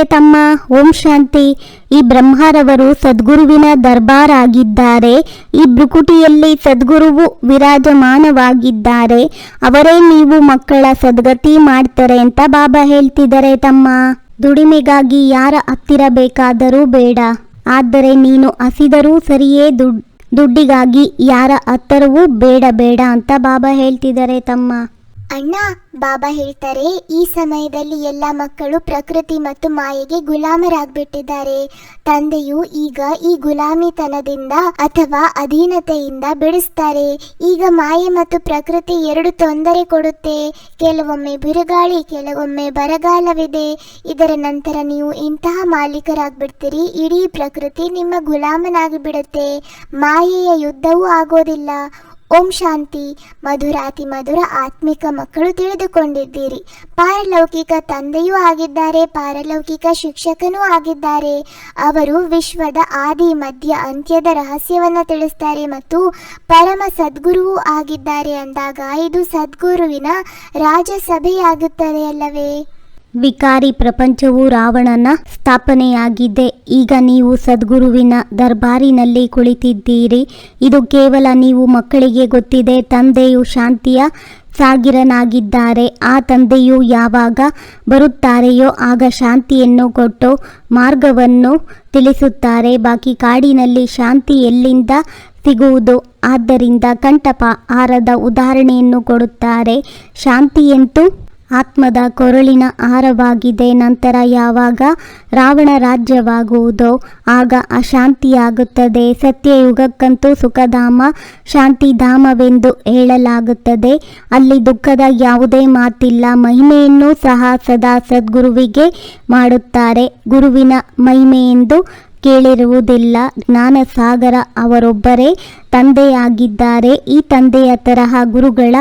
ತಿಳಿಸಿದರೆ ತಮ್ಮ ಓಂ ಶಾಂತಿ. ಈ ಬ್ರಹ್ಮರವರು ಸದ್ಗುರುವಿನ ದರ್ಬಾರ್ ಆಗಿದ್ದಾರೆ ಈ ಭ್ರುಕುಟಿಯಲ್ಲಿ ಸದ್ಗುರುವು ವಿರಾಜಮಾನವಾಗಿದ್ದಾರೆ. ಅವರೇ ನೀವು ಮಕ್ಕಳ ಸದ್ಗತಿ ಮಾಡ್ತಾರೆ ಅಂತ ಬಾಬಾ ಹೇಳ್ತಿದ್ದಾರೆ ತಮ್ಮ. ದುಡಿಮೆಗಾಗಿ ಯಾರ ಹತ್ತಿರ ಬೇಕಾದರೂ ಬೇಡ. ಆದರೆ ನೀನು ಹಸಿದರೂ ಸರಿಯೇ ದುಡ್, ದುಡ್ಡಿಗಾಗಿ ಯಾರ ಹತ್ತಿರವೂ ಬೇಡ ಬೇಡ ಅಂತ ಬಾಬಾ ಹೇಳ್ತಿದ್ದಾರೆ ತಮ್ಮ. ಅಣ್ಣ, ಬಾಬಾ ಹೇಳ್ತಾರೆ, ಈ ಸಮಯದಲ್ಲಿ ಎಲ್ಲ ಮಕ್ಕಳು ಪ್ರಕೃತಿ ಮತ್ತು ಮಾಯೆಗೆ ಗುಲಾಮರಾಗ್ಬಿಟ್ಟಿದ್ದಾರೆ. ತಂದೆಯು ಈಗ ಈ ಗುಲಾಮಿತನದಿಂದ ಅಥವಾ ಅಧೀನತೆಯಿಂದ ಬಿಡಿಸ್ತಾರೆ. ಈಗ ಮಾಯೆ ಮತ್ತು ಪ್ರಕೃತಿ ಎರಡು ತೊಂದರೆ ಕೊಡುತ್ತೆ. ಕೆಲವೊಮ್ಮೆ ಬಿರುಗಾಳಿ, ಕೆಲವೊಮ್ಮೆ ಬರಗಾಲವಿದೆ. ಇದರ ನಂತರ ನೀವು ಇಂತಹ ಮಾಲೀಕರಾಗ್ಬಿಡ್ತೀರಿ, ಇಡೀ ಪ್ರಕೃತಿ ನಿಮ್ಮ ಗುಲಾಮನಾಗಿ ಬಿಡುತ್ತೆ ಮಾಯೆಯ ಯುದ್ಧವೂ ಆಗೋದಿಲ್ಲ. ಓಂ ಶಾಂತಿ, ಮಧುರಾತಿ, ಮಧುರ ಆತ್ಮಿಕ ಮಕ್ಕಳು ತಿಳಿದುಕೊಂಡಿದ್ದೀರಿ. ಪಾರಲೌಕಿಕ ತಂದೆಯೂ ಆಗಿದ್ದಾರೆ, ಪಾರಲೌಕಿಕ ಶಿಕ್ಷಕನೂ ಆಗಿದ್ದಾರೆ. ಅವರು ವಿಶ್ವದ ಆದಿ, ಮಧ್ಯ, ಅಂತ್ಯದ ರಹಸ್ಯವನ್ನು ತಿಳಿಸ್ತಾರೆ ಮತ್ತು ಪರಮ ಸದ್ಗುರುವೂ ಆಗಿದ್ದಾರೆ ಅಂದಾಗ ಇದು ಸದ್ಗುರುವಿನ ರಾಜಸಭೆಯಾಗುತ್ತದೆ ಅಲ್ಲವೇ? ವಿಕಾರಿ ಪ್ರಪಂಚವು ರಾವಣನ ಸ್ಥಾಪನೆಯಾಗಿದೆ. ಈಗ ನೀವು ಸದ್ಗುರುವಿನ ದರ್ಬಾರಿನಲ್ಲಿ ಕುಳಿತಿದ್ದೀರಿ. ಇದು ಕೇವಲ ನೀವು ಮಕ್ಕಳಿಗೆ ಗೊತ್ತಿದೆ. ತಂದೆಯು ಶಾಂತಿಯ ಸಾಗಿರನಾಗಿದ್ದಾರೆ. ಆ ತಂದೆಯು ಯಾವಾಗ ಬರುತ್ತಾರೆಯೋ ಆಗ ಶಾಂತಿಯನ್ನು ಕೊಟ್ಟು ಮಾರ್ಗವನ್ನು ತಿಳಿಸುತ್ತಾರೆ. ಬಾಕಿ ಕಾಡಿನಲ್ಲಿ ಶಾಂತಿ ಎಲ್ಲಿಂದ ಸಿಗುವುದು? ಆದ್ದರಿಂದ ಕಂಠಪ ಆರದ ಉದಾಹರಣೆಯನ್ನು ಕೊಡುತ್ತಾರೆ. ಶಾಂತಿಯಂತೂ? ಆತ್ಮದ ಕೊರಳಿನ ಆಹಾರವಾಗಿದೆ. ನಂತರ ಯಾವಾಗ ರಾವಣ ರಾಜ್ಯವಾಗುವುದೋ ಆಗ ಅಶಾಂತಿಯಾಗುತ್ತದೆ. ಸತ್ಯಯುಗಕ್ಕಂತೂ ಸುಖಧಾಮ, ಶಾಂತಿಧಾಮವೆಂದು ಹೇಳಲಾಗುತ್ತದೆ. ಅಲ್ಲಿ ದುಃಖದ ಯಾವುದೇ ಮಾತಿಲ್ಲ. ಮಹಿಮೆಯನ್ನು ಸಹ ಸದಾ ಸದ್ಗುರುವಿಗೆ ಮಾಡುತ್ತಾರೆ. ಗುರುವಿನ ಮಹಿಮೆಯೆಂದು ಕೇಳಿರುವುದಿಲ್ಲ. ಜ್ಞಾನಸಾಗರ ಅವರೊಬ್ಬರೇ ತಂದೆಯಾಗಿದ್ದಾರೆ. ಈ ತಂದೆಯ ತರಹ ಗುರುಗಳ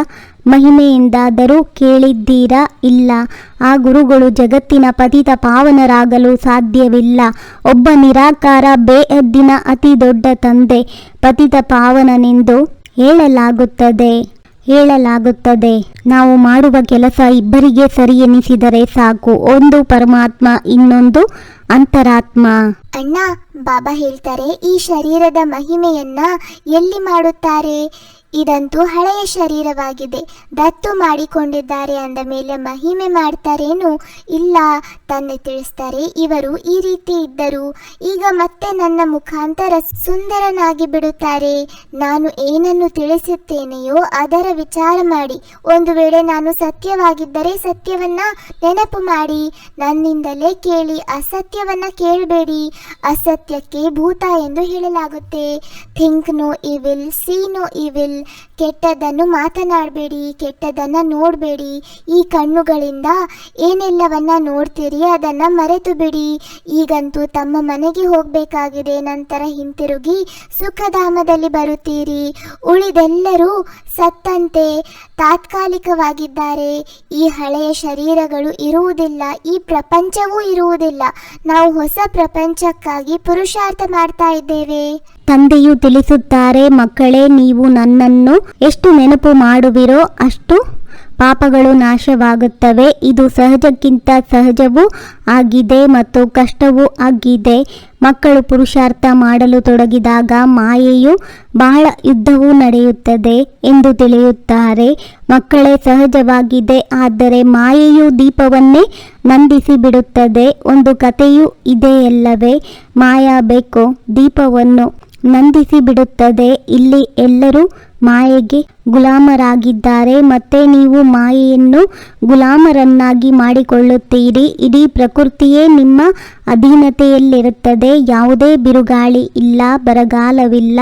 ಮಹಿಮೆಯಿಂದಾದರೂ ಕೇಳಿದ್ದೀರಾ? ಇಲ್ಲ. ಆ ಗುರುಗಳು ಜಗತ್ತಿನ ಪತಿತ ಪಾವನರಾಗಲು ಸಾಧ್ಯವಿಲ್ಲ. ಒಬ್ಬ ನಿರಾಕಾರ ಬೇಹದ್ದಿನ ಅತಿ ದೊಡ್ಡ ತಂದೆ ಪತಿತ ಪಾವನನೆಂದು ಹೇಳಲಾಗುತ್ತದೆ. ಹೇಳಲಾಗುತ್ತದೆ. ನಾವು ಮಾಡುವ ಕೆಲಸ ಇಬ್ಬರಿಗೆ ಸರಿ ಎನಿಸಿದರೆ ಸಾಕು. ಒಂದು ಪರಮಾತ್ಮ, ಇನ್ನೊಂದು ಅಂತರಾತ್ಮ. ಅಣ್ಣ, ಬಾಬಾ ಹೇಳ್ತಾರೆ, ಈ ಶರೀರದ ಮಹಿಮೆಯನ್ನ ಎಲ್ಲಿ ಮಾಡುತ್ತಾರೆ? ಇದಂತೂ ಹಳೆಯ ಶರೀರವಾಗಿದೆ. ದತ್ತು ಮಾಡಿಕೊಂಡಿದ್ದಾರೆ ಅಂದ ಮೇಲೆ ಮಹಿಮೆ ಮಾಡ್ತಾರೇನು ಇಲ್ಲ ತಂದೆ ತಿಳಿಸ್ತಾರೆ. ಇವರು ಈ ರೀತಿ ಇದ್ದರು. ಈಗ ಮತ್ತೆ ನನ್ನ ಮುಖಾಂತರ ಸುಂದರನಾಗಿ ಬಿಡುತ್ತಾರೆ. ನಾನು ಏನನ್ನು ತಿಳಿಸುತ್ತೇನೆಯೋ ಅದರ ವಿಚಾರ ಮಾಡಿ. ಒಂದು ವೇಳೆ ನಾನು ಸತ್ಯವಾಗಿದ್ದರೆ ಸತ್ಯವನ್ನ ನೆನಪು ಮಾಡಿ. ನನ್ನಿಂದಲೇ ಕೇಳಿ, ಅಸತ್ಯವನ್ನ ಕೇಳಬೇಡಿ. ಅಸತ್ಯಕ್ಕೆ ಭೂತ ಎಂದು ಹೇಳಲಾಗುತ್ತೆ. Think no evil see no evil ಕೆಟ್ಟದ್ದನ್ನು ಮಾತನಾಡಬೇಡಿ ಕೆಟ್ಟದನ್ನ ನೋಡಬೇಡಿ. ಈ ಕಣ್ಣುಗಳಿಂದ ಏನೆಲ್ಲವನ್ನ ನೋಡ್ತೀರಿ ಅದನ್ನ ಮರೆತು ಬಿಡಿ ಈಗಂತೂ ತಮ್ಮ ಮನೆಗೆ ಹೋಗಬೇಕಾಗಿದೆ. ನಂತರ ಹಿಂತಿರುಗಿ ಸುಖಧಾಮದಲ್ಲಿ ಬರುತ್ತೀರಿ. ಉಳಿದೆಲ್ಲರೂ ಸತ್ತಂತೆ ತಾತ್ಕಾಲಿಕವಾಗಿದ್ದಾರೆ. ಈ ಹಳೆಯ ಶರೀರಗಳು ಇರುವುದಿಲ್ಲ, ಈ ಪ್ರಪಂಚವೂ ಇರುವುದಿಲ್ಲ. ನಾವು ಹೊಸ ಪ್ರಪಂಚಕ್ಕಾಗಿ ಪುರುಷಾರ್ಥ ಮಾಡ್ತಾ ಇದ್ದೇವೆ. ತಂದೆಯು ತಿಳಿಸುತ್ತಾರೆ, ಮಕ್ಕಳೇ, ನೀವು ನನ್ನನ್ನು ಎಷ್ಟು ನೆನಪು ಮಾಡುವಿರೋ ಅಷ್ಟು ಪಾಪಗಳು ನಾಶವಾಗುತ್ತವೆ. ಇದು ಸಹಜಕ್ಕಿಂತ ಸಹಜವೂ ಆಗಿದೆ ಮತ್ತು ಕಷ್ಟವೂ ಆಗಿದೆ. ಮಕ್ಕಳು ಪುರುಷಾರ್ಥ ಮಾಡಲು ತೊಡಗಿದಾಗ ಮಾಯೆಯು ಬಹಳ ಯುದ್ಧವೂ ನಡೆಯುತ್ತದೆ ಎಂದು ತಿಳಿಯುತ್ತಾರೆ. ಮಕ್ಕಳೇ, ಸಹಜವಾಗಿದೆ, ಆದರೆ ಮಾಯೆಯು ದೀಪವನ್ನೇ ನಂದಿಸಿ ಬಿಡುತ್ತದೆ ಒಂದು ಕಥೆಯೂ ಇದೆಯಲ್ಲವೇ? ಮಾಯಾ ಬೇಕು, ದೀಪವನ್ನು ನಂದಿಸಿ ಬಿಡುತ್ತದೆ. ಇಲ್ಲಿ ಎಲ್ಲರೂ ಮಾಯೆಗೆ ಗುಲಾಮರಾಗಿದ್ದಾರೆ. ಮತ್ತೆ ನೀವು ಮಾಯೆಯನ್ನು ಗುಲಾಮರನ್ನಾಗಿ ಮಾಡಿಕೊಳ್ಳುತ್ತೀರಿ. ಇಡೀ ಪ್ರಕೃತಿಯೇ ನಿಮ್ಮ ಅಧೀನತೆಯಲ್ಲಿರುತ್ತದೆ. ಯಾವುದೇ ಬಿರುಗಾಳಿ ಇಲ್ಲ, ಬರಗಾಲವಿಲ್ಲ.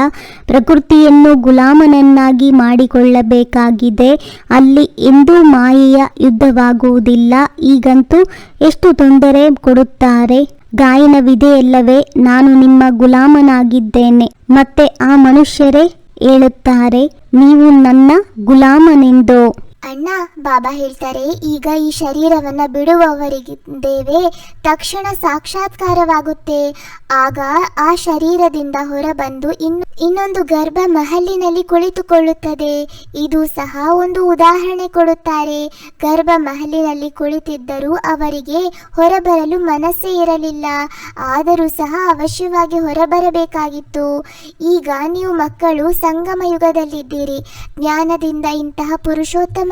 ಪ್ರಕೃತಿಯನ್ನು ಗುಲಾಮನನ್ನಾಗಿ ಮಾಡಿಕೊಳ್ಳಬೇಕಾಗಿದೆ. ಅಲ್ಲಿ ಎಂದೂ ಮಾಯೆಯ ಯುದ್ಧವಾಗುವುದಿಲ್ಲ. ಈಗಂತೂ ಎಷ್ಟು ತೊಂದರೆ ಕೊಡುತ್ತಾರೆ? ಗಾಯನವಿದೆಯಲ್ಲವೇ ನಾನು ನಿಮ್ಮ ಗುಲಾಮನಾಗಿದ್ದೇನೆ. ಮತ್ತೆ ಆ ಮನುಷ್ಯರೇ ಹೇಳುತ್ತಾರೆ ನೀವು ನನ್ನ ಗುಲಾಮನೆಂದು. ಅಣ್ಣ, ಬಾಬಾ ಹೇಳ್ತಾರೆ, ಈಗ ಈ ಶರೀರವನ್ನು ಬಿಡುವವರಿಗಿದ್ದೇವೆ, ತಕ್ಷಣ ಸಾಕ್ಷಾತ್ಕಾರವಾಗುತ್ತೆ. ಆಗ ಆ ಶರೀರದಿಂದ ಹೊರಬಂದು ಇನ್ನು, ಇನ್ನೊಂದು ಗರ್ಭ ಮಹಲಿನಲ್ಲಿ ಕುಳಿತುಕೊಳ್ಳುತ್ತದೆ. ಇದು ಸಹ ಒಂದು ಉದಾಹರಣೆ ಕೊಡುತ್ತಾರೆ. ಗರ್ಭ ಮಹಲಿನಲ್ಲಿ ಕುಳಿತಿದ್ದರೂ ಅವರಿಗೆ ಹೊರಬರಲು ಮನಸ್ಸೇ ಇರಲಿಲ್ಲ. ಆದರೂ ಸಹ ಅವಶ್ಯವಾಗಿ ಹೊರಬರಬೇಕಾಗಿತ್ತು. ಈಗ ನೀವು ಮಕ್ಕಳು ಸಂಗಮ ಯುಗದಲ್ಲಿದ್ದೀರಿ ಜ್ಞಾನದಿಂದ ಇಂತಹ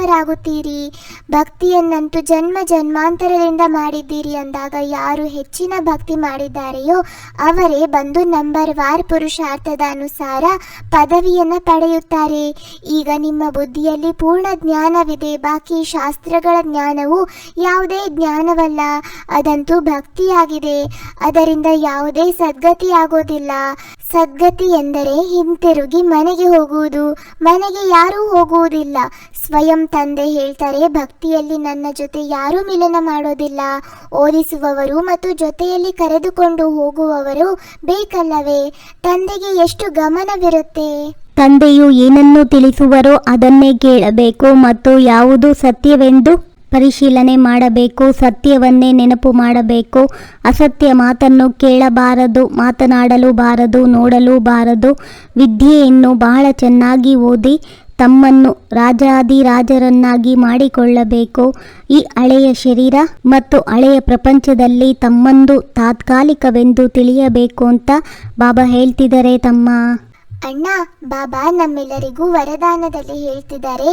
ಪುರುಷೋತ್ತಮರಾಗುತ್ತೀರಿ ಭಕ್ತಿಯನ್ನಂತೂ ಜನ್ಮ ಜನ್ಮಾಂತರದಿಂದ ಮಾಡಿದ್ದೀರಿ ಅಂದಾಗ ಯಾರು ಹೆಚ್ಚಿನ ಭಕ್ತಿ ಮಾಡಿದ್ದಾರೆಯೋ ಅವರೇ ಬಂದು ನಂಬರ್ ವಾರ್ ಪುರುಷಾರ್ಥದ ಅನುಸಾರ ಪದವಿಯನ್ನ ಪಡೆಯುತ್ತಾರೆ. ಈಗ ನಿಮ್ಮ ಬುದ್ಧಿಯಲ್ಲಿ ಪೂರ್ಣ ಜ್ಞಾನವಿದೆ. ಬಾಕಿ ಶಾಸ್ತ್ರಗಳ ಜ್ಞಾನವು ಯಾವುದೇ ಜ್ಞಾನವಲ್ಲ. ಅದಂತೂ ಭಕ್ತಿಯಾಗಿದೆ. ಅದರಿಂದ ಯಾವುದೇ ಸದ್ಗತಿ ಆಗೋದಿಲ್ಲ ಸದ್ಗತಿ ಎಂದರೆ ಹಿಂತಿರುಗಿ ಮನೆಗೆ ಹೋಗುವುದು. ಮನೆಗೆ ಯಾರೂ ಹೋಗುವುದಿಲ್ಲ. ಸ್ವಯಂ ತಂದೆ ಹೇಳ್ತಾರೆ ಭಕ್ತಿಯಲ್ಲಿ ನನ್ನ ಜೊತೆ ಯಾರೂ ಮಿಲನ ಮಾಡೋದಿಲ್ಲ. ಓದಿಸುವವರು ಮತ್ತು ಜೊತೆಯಲ್ಲಿ ಕರೆದುಕೊಂಡು ಹೋಗುವವರು ಬೇಕಲ್ಲವೇ? ತಂದೆಗೆ ಎಷ್ಟು ಗಮನವಿರುತ್ತೆ? ತಂದೆಯು ಏನನ್ನು ತಿಳಿಸುವರೋ ಅದನ್ನೇ ಕೇಳಬೇಕು ಮತ್ತು ಯಾವುದು ಸತ್ಯವೆಂದು ಪರಿಶೀಲನೆ ಮಾಡಬೇಕು, ಸತ್ಯವನ್ನೇ ನೆನಪು ಮಾಡಬೇಕು. ಅಸತ್ಯ ಮಾತನ್ನು ಕೇಳಬಾರದು ಮಾತನಾಡಲು ಬಾರದು ನೋಡಲು ಬಾರದು ವಿದ್ಯೆಯನ್ನು ಬಹಳ ಚೆನ್ನಾಗಿ ಓದಿ ತಮ್ಮನ್ನು ರಾಜಾದಿರಾಜರನ್ನಾಗಿ ಮಾಡಿಕೊಳ್ಳಬೇಕು. ಈ ಹಳೆಯ ಶರೀರ ಮತ್ತು ಹಳೆಯ ಪ್ರಪಂಚದಲ್ಲಿ ತಮ್ಮಂದು ತಾತ್ಕಾಲಿಕವೆಂದು ತಿಳಿಯಬೇಕು ಅಂತ ಬಾಬಾ ಹೇಳ್ತಿದ್ದಾರೆ ತಮ್ಮ. ಅಣ್ಣ, ಬಾಬಾ ನಮ್ಮೆಲ್ಲರಿಗೂ ವರದಾನದಲ್ಲಿ ಹೇಳ್ತಿದ್ದಾರೆ.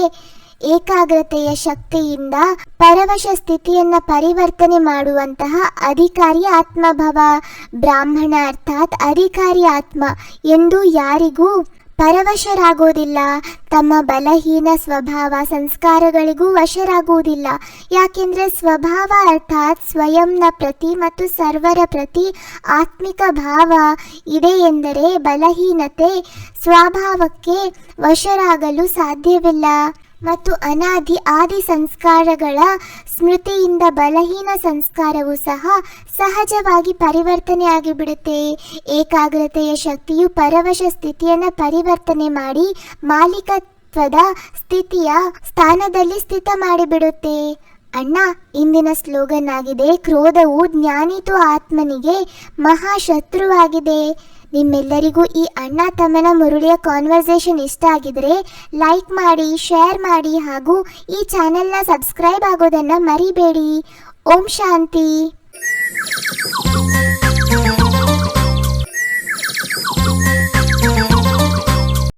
ಏಕಾಗ್ರತೆಯ ಶಕ್ತಿಯಿಂದ ಪರವಶ ಸ್ಥಿತಿಯನ್ನ ಪರಿವರ್ತನೆ ಮಾಡುವಂತಹ ಅಧಿಕಾರಿ ಆತ್ಮಭವ. ಬ್ರಾಹ್ಮಣ ಅರ್ಥಾತ್ ಅಧಿಕಾರಿ ಆತ್ಮ. ಎಂದು ಯಾರಿಗೂ ಪರವಶರಾಗೋದಿಲ್ಲ ತಮ್ಮ ಬಲಹೀನ ಸ್ವಭಾವ ಸಂಸ್ಕಾರಗಳಿಗೂ ವಶರಾಗುವುದಿಲ್ಲ. ಯಾಕೆಂದರೆ ಸ್ವಭಾವ ಅರ್ಥಾತ್ ಸ್ವಯಂನ ಪ್ರತಿ ಮತ್ತು ಸರ್ವರ ಪ್ರತಿ ಆತ್ಮಿಕ ಭಾವ ಇದೆ ಎಂದರೆ ಬಲಹೀನತೆ ಸ್ವಭಾವಕ್ಕೆ ವಶರಾಗಲು ಸಾಧ್ಯವಿಲ್ಲ. ಮತ್ತು ಅನಾದಿ ಆದಿ ಸಂಸ್ಕಾರಗಳ ಸ್ಮೃತಿಯಿಂದ ಬಲಹೀನ ಸಂಸ್ಕಾರವು ಸಹ ಸಹಜವಾಗಿ ಪರಿವರ್ತನೆಯಾಗಿಬಿಡುತ್ತೆ ಏಕಾಗ್ರತೆಯ ಶಕ್ತಿಯು ಪರವಶ ಸ್ಥಿತಿಯನ್ನು ಪರಿವರ್ತನೆ ಮಾಡಿ ಮಾಲೀಕತ್ವದ ಸ್ಥಿತಿಯ ಸ್ಥಾನದಲ್ಲಿ ಸ್ಥಿತ ಮಾಡಿಬಿಡುತ್ತೆ ಅಣ್ಣ, ಇಂದಿನ ಸ್ಲೋಗನ್ ಆಗಿದೆ ಕ್ರೋಧವು ಜ್ಞಾನಿತು ಆತ್ಮನಿಗೆ ಮಹಾಶತ್ರುವಾಗಿದೆ ನಿಮ್ಮೆಲ್ಲರಿಗೂ ಈ ಅಣ್ಣ ತಮ್ಮನ ಮುರುಳಿಯ ಕಾನ್ವರ್ಸೇಷನ್ ಇಷ್ಟ ಆಗಿದ್ರೆ ಲೈಕ್ ಮಾಡಿ ಶೇರ್ ಮಾಡಿ ಹಾಗೂ ಈ ಚಾನೆಲ್ನ ಸಬ್ಸ್ಕ್ರೈಬ್ ಆಗೋದನ್ನು ಮರಿಬೇಡಿ. ಓಂ ಶಾಂತಿ.